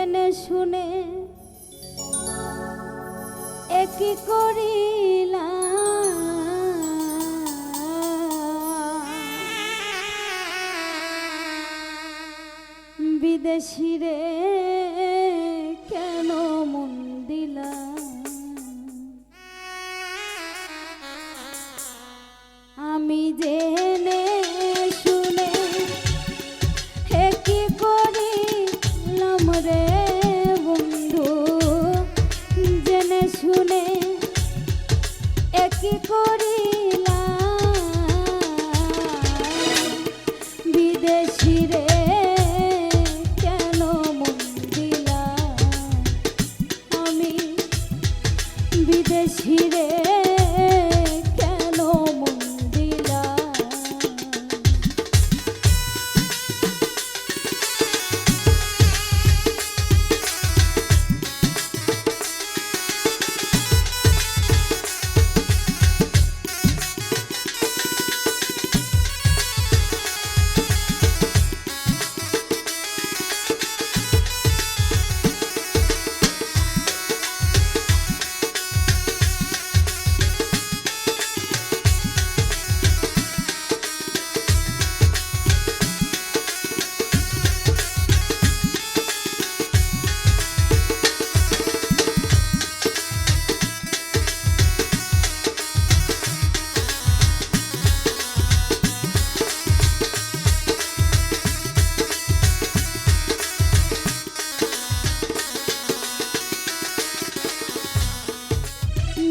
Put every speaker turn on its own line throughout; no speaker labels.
জেনে শুনে একই করিলাম। বিদেশিরে রে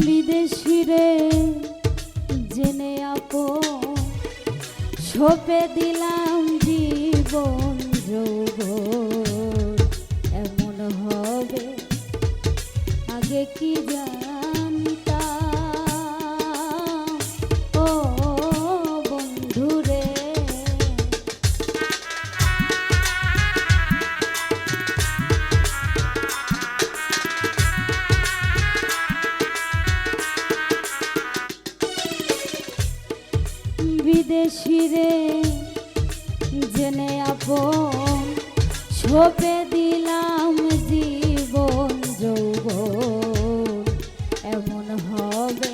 বিদেশিরে জেনে আপো। সোপে দিলাম জীবন যোগ এমন হবে। আগে কি জানতাম দিলাম জীবন যৌব এমন হবে?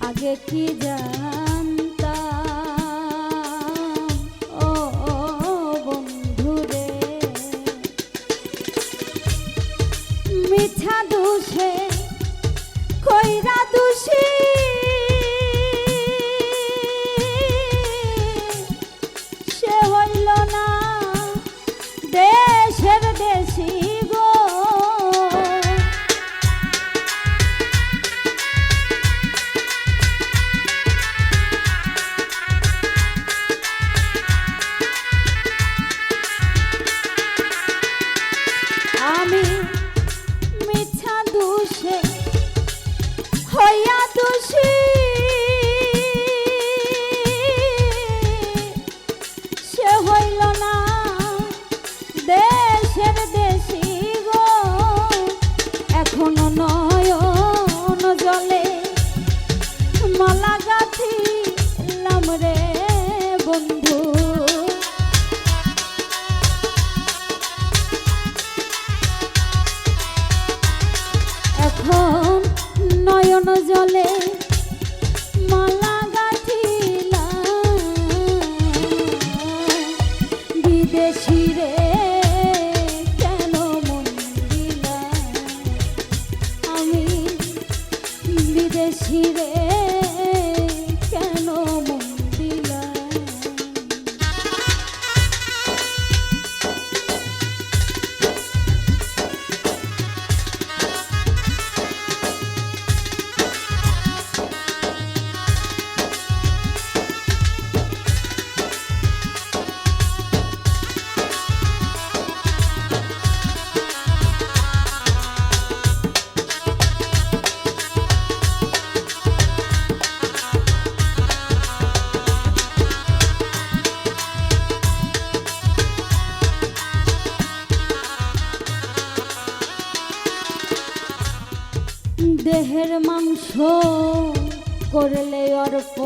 আগে কি জানতাম এখনও নয়ন জলে মালা দেহের মাংস করলে অর্প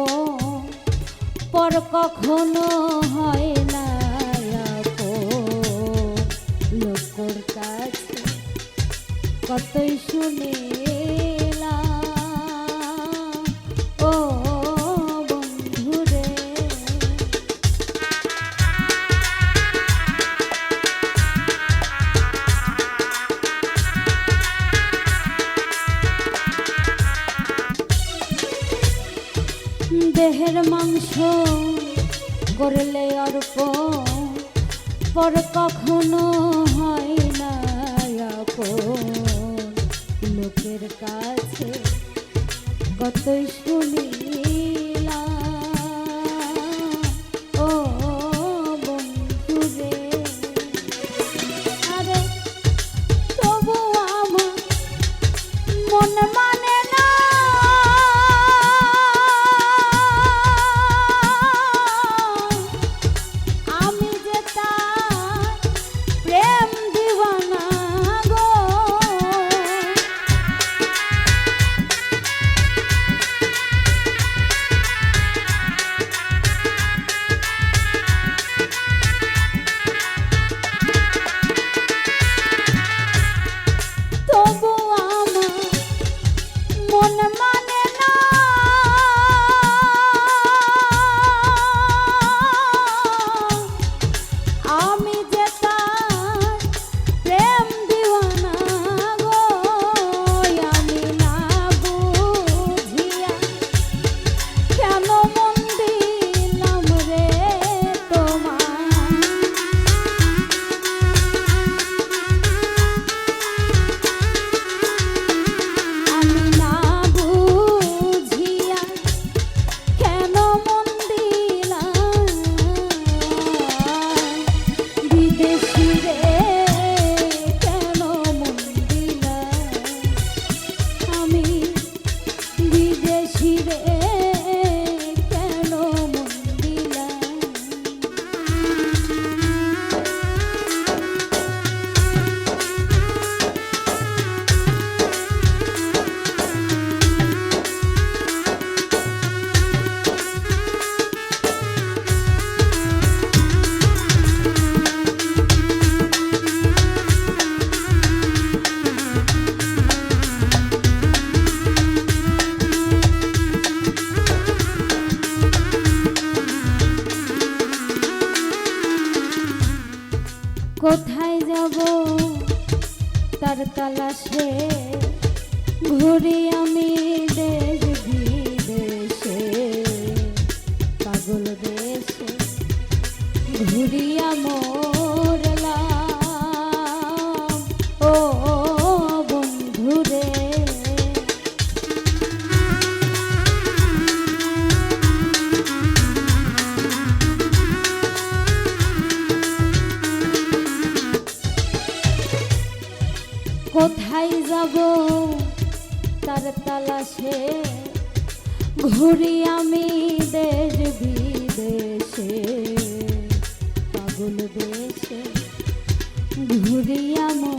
পর কখনো হয় না। লোকর কাছে কতই শুনে দেহের মাংস করলে অর্প পর কখনো হয় না লোকের কাছে কতই শুনি it. বাতালাসে ঘুরিয়ে যাব তার তালাশে ঘুরি আমি দেশ বিদেশে। পাগল দেশে ঘুরি আমি